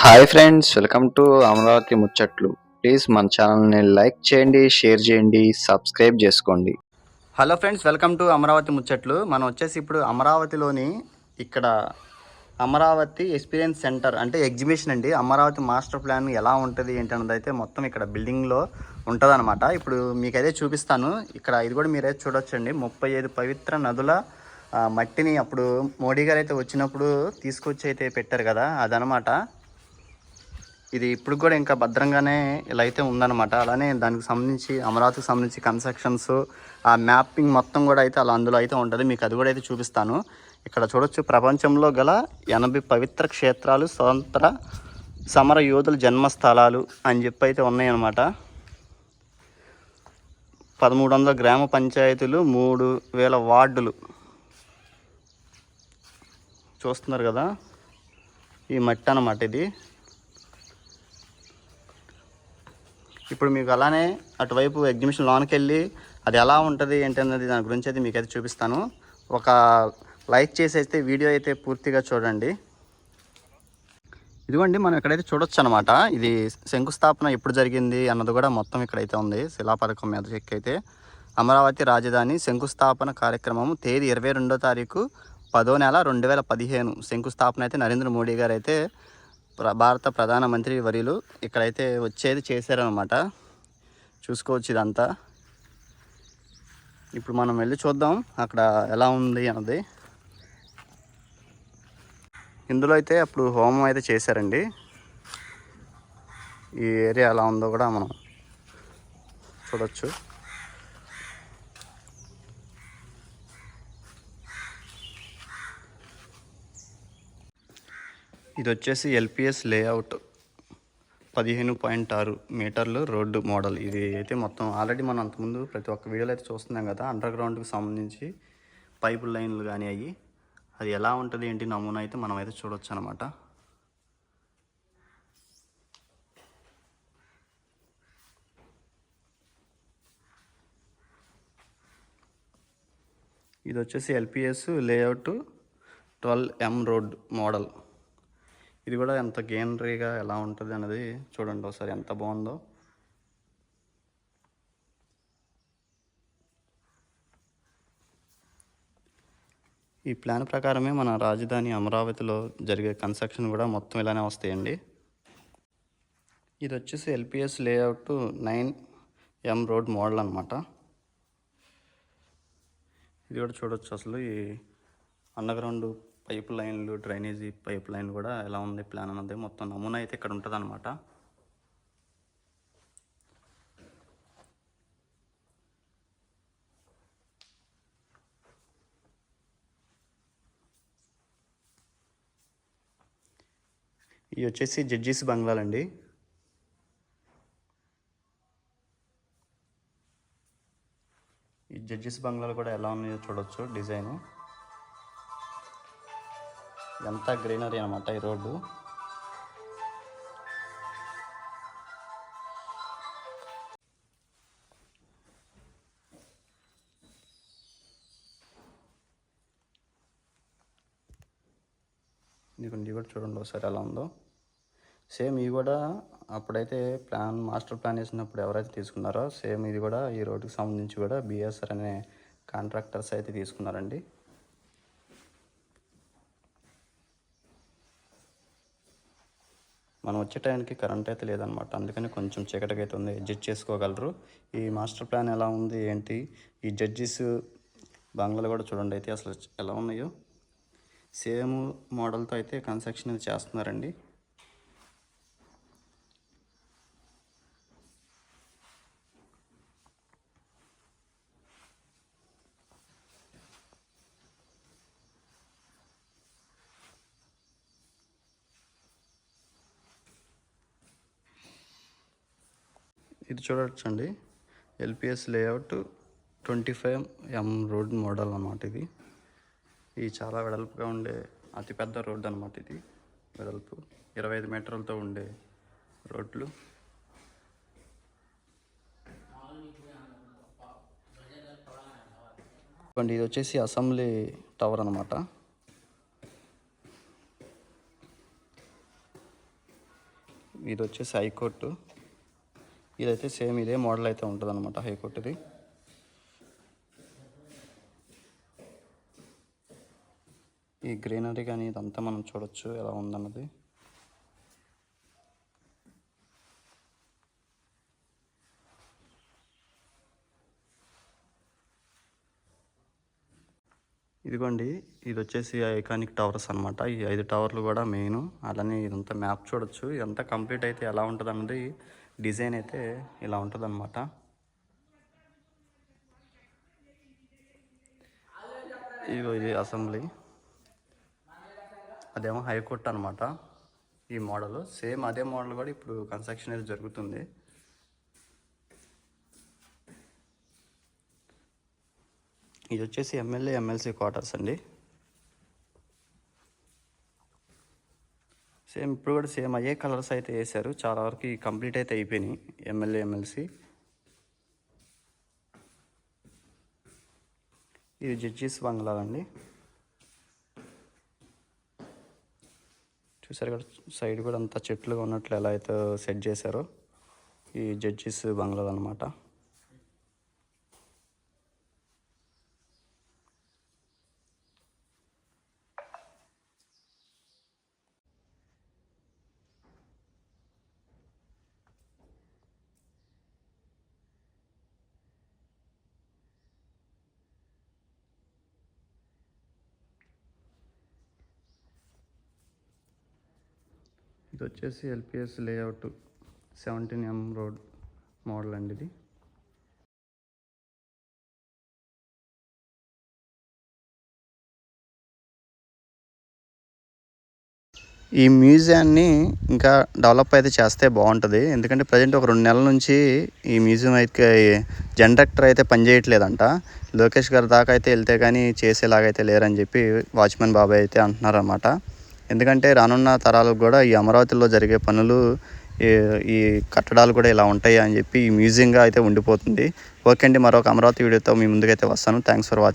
Hi friends welcome to Amaravati ముచ్చట్లు. Please మన ఛానల్ని లైక్ చేయండి షేర్ చేయండి సబ్స్క్రైబ్ చేసుకోండి. Hello friends welcome to Amaravati ముచ్చట్లు. మనం వచ్చేసి ఇప్పుడు అమరావతిలోని ఇక్కడ అమరావతి ఎక్స్పీరియన్స్ సెంటర్ అంటే ఎగ్జిబిషన్ అండి. అమరావతి మాస్టర్ ప్లాన్ ఎలా ఉంటుంది ఏంటన్నది అయితే మొత్తం ఇక్కడ బిల్డింగ్లో ఉంటుందన్నమాట. ఇప్పుడు మీకైతే చూపిస్తాను. ఇక్కడ ఇది కూడా మీరైతే చూడొచ్చండి. ముప్పై ఐదు పవిత్ర నదుల మట్టిని అప్పుడు మోడీ గారు అయితే వచ్చినప్పుడు తీసుకొచ్చి అయితే పెట్టారు కదా అదనమాట ఇది ఇప్పుడు కూడా ఇంకా భద్రంగానే ఇలా అయితే ఉందన్నమాట. అలానే దానికి సంబంధించి అమరావతికి సంబంధించి కన్స్ట్రక్షన్స్ ఆ మ్యాపింగ్ మొత్తం కూడా అయితే అలా అందులో అయితే ఉంటుంది. మీకు అది కూడా అయితే చూపిస్తాను. ఇక్కడ చూడొచ్చు ప్రపంచంలో గల ఎనభై పవిత్ర క్షేత్రాలు స్వతంత్ర సమర యోధుల జన్మస్థలాలు అని చెప్పి అయితే ఉన్నాయన్నమాట. పదమూడు వందల గ్రామ పంచాయతీలు మూడు వేల వార్డులు. చూస్తున్నారు కదా? ఈ మట్టి అన్నమాట ఇది. ఇప్పుడు మీకు అలానే అటువైపు ఎగ్జిబిషన్ లోనికి వెళ్ళి అది ఎలా ఉంటుంది ఏంటన్నది దాని గురించి అయితే మీకు అయితే చూపిస్తాను. ఒక లైక్ చేసి అయితే వీడియో అయితే పూర్తిగా చూడండి. ఇదిగోండి మనం ఇక్కడైతే చూడొచ్చు అనమాట ఇది శంకుస్థాపన ఎప్పుడు జరిగింది అన్నది కూడా మొత్తం ఇక్కడైతే ఉంది. శిలాపథకం మీద అయితే అమరావతి రాజధాని శంకుస్థాపన కార్యక్రమం తేదీ ఇరవై రెండో తారీఖు పదో నెల రెండు వేల పదిహేను శంకుస్థాపన అయితే నరేంద్ర మోడీ గారు అయితే భారత ప్రధానమంత్రి వర్యులు ఇక్కడైతే వచ్చేది చేశారనమాట చూసుకోవచ్చు ఇదంతా. ఇప్పుడు మనం వెళ్ళి చూద్దాం అక్కడ ఎలా ఉంది అన్నది. ఇందులో అయితే అప్పుడు హోమం అయితే చేశారండి. ఈ ఏరియా ఎలా ఉందో కూడా మనం చూడొచ్చు. ఇది వచ్చేసి ఎల్పిఎస్ లేఅవుట్ పదిహేను పాయింట్ ఆరు మీటర్లు రోడ్డు మోడల్. ఇది అయితే మొత్తం ఆల్రెడీ మనం అంతకుముందు ప్రతి ఒక్క వీడియోలో అయితే చూస్తున్నాం కదా అండర్ గ్రౌండ్కి సంబంధించి పైపు లైన్లు కానీ అయ్యి అది ఎలా ఉంటుంది ఏంటి నమూనా అయితే మనం అయితే చూడొచ్చు అనమాట ఇది వచ్చేసి LPS layout twelve M road model. ఇది కూడా ఎంత గ్రీనరీగా ఎలా ఉంటుంది అనేది చూడండి ఒకసారి ఎంత బాగుందో. ఈ ప్లాన్ ప్రకారమే మన రాజధాని అమరావతిలో జరిగే కన్స్ట్రక్షన్ కూడా మొత్తం ఇలానే వస్తాయండి. ఇది వచ్చేసి LPS layout nine M road model అనమాట ఇది కూడా చూడొచ్చు అసలు ఈ అండర్గ్రౌండ్ పైప్ లైన్లు డ్రైనేజీ పైప్ లైన్ కూడా ఎలా ఉంది ప్లాన్ అన్నది మొత్తం నమూనా అయితే ఇక్కడ ఉంటుంది అనమాట ఇవి వచ్చేసి జడ్జీస్ బంగ్లాలండి. ఈ జడ్జెస్ బంగ్లాలు కూడా ఎలా ఉన్నాయో చూడొచ్చు డిజైన్. ఎంత గ్రీనరీ అనమాట ఈ రోడ్డు. ఇదిగోండి కూడా చూడండి ఒకసారి ఎలా ఉందో. సేమ్ ఇవి కూడా అప్పుడైతే ప్లాన్ మాస్టర్ ప్లాన్ వేసినప్పుడు ఎవరైతే తీసుకున్నారో సేమ్ ఇది కూడా ఈ రోడ్డుకి సంబంధించి కూడా బిఎస్ఆర్ అనే కాంట్రాక్టర్స్ అయితే తీసుకున్నారండి. మనం వచ్చే టైంకి కరెంట్ అయితే లేదనమాట. అందుకని కొంచెం చీకటిగా అయితే ఉంది అడ్జస్ట్ చేసుకోగలరు. ఈ మాస్టర్ ప్లాన్ ఎలా ఉంది? ఏంటి? ఈ జడ్జెస్ బంగ్లాలు కూడా చూడండి. అయితే అసలు ఎలా ఉన్నాయో. సేమ్ మోడల్తో అయితే కన్స్ట్రక్షన్ ఇది చేస్తున్నారండి. ఇది చూడొచ్చండి. LPS layout twenty five M road model అన్నమాట ఇది. ఇది చాలా వెడల్పుగా ఉండే అతిపెద్ద రోడ్డు అనమాట ఇది. వెడల్పు ఇరవై ఐదు మీటర్లతో ఉండే రోడ్లు. అండి ఇది వచ్చేసి అసెంబ్లీ టవర్ అనమాట ఇది వచ్చేసి హైకోర్టు. ఇదైతే సేమ్ ఇదే మోడల్ అయితే ఉంటుంది అనమాట హైకోర్టుది. ఈ గ్రీనరీ కానీ ఇదంతా మనం చూడొచ్చు ఎలా ఉందన్నది. ఇదిగోండి ఇది వచ్చేసి ఐకానిక్ టవర్స్ అనమాట ఈ ఐదు టవర్లు కూడా మెయిన్. అలానే ఇదంతా మ్యాప్ చూడొచ్చు. ఇదంతా కంప్లీట్ అయితే ఎలా ఉంటుంది అన్నది డిజైన్ అయితే ఇలా ఉంటుందనమాట ఇదిగో ఇది అసెంబ్లీ. అదేమో హైకోర్టు అనమాట ఈ మోడల్. సేమ్ అదే మోడల్ కూడా ఇప్పుడు కన్స్ట్రక్షన్ అయితే జరుగుతుంది. ఇది వచ్చేసి ఎమ్మెల్యే ఎమ్మెల్సీ క్వార్టర్స్ అండి. సేమ్ ఇప్పుడు కూడా సేమ్ అయ్యే కలర్స్ అయితే వేశారు. చాలా వరకు కంప్లీట్ అయితే అయిపోయినాయి. MLA MLC. ఇది జడ్జీస్ బంగ్లా అండి చూసారు ఇక్కడ సైడ్ కూడా అంతా చెట్లుగా ఉన్నట్లు ఎలా అయితే సెట్ చేశారో ఈ జడ్జీస్ బంగ్లాలు అనమాట ఇది వచ్చేసి LPS layout seventeen M road model అండి ఇది. ఈ మ్యూజియాన్ని ఇంకా డెవలప్ అయితే చేస్తే బాగుంటుంది. ఎందుకంటే ప్రజెంట్ ఒక రెండు నెలల నుంచి ఈ మ్యూజియం అయితే జనరేటర్ అయితే పనిచేయట్లేదంట లోకేష్ గారి దాకా అయితే వెళ్తే కానీ చేసేలాగైతే లేరని చెప్పి వాచ్మెన్ బాబాయ్ అయితే అంటున్నారన్నమాట. ఎందుకంటే రానున్న తరాలకు కూడా ఈ అమరావతిలో జరిగే పనులు ఈ ఈ కట్టడాలు కూడా ఇలా ఉంటాయి అని చెప్పి ఈ మ్యూజియంగా అయితే ఉండిపోతుంది. ఓకే అండి మరొక అమరావతి వీడియోతో మీ ముందుకైతే వస్తాను. Thanks for watching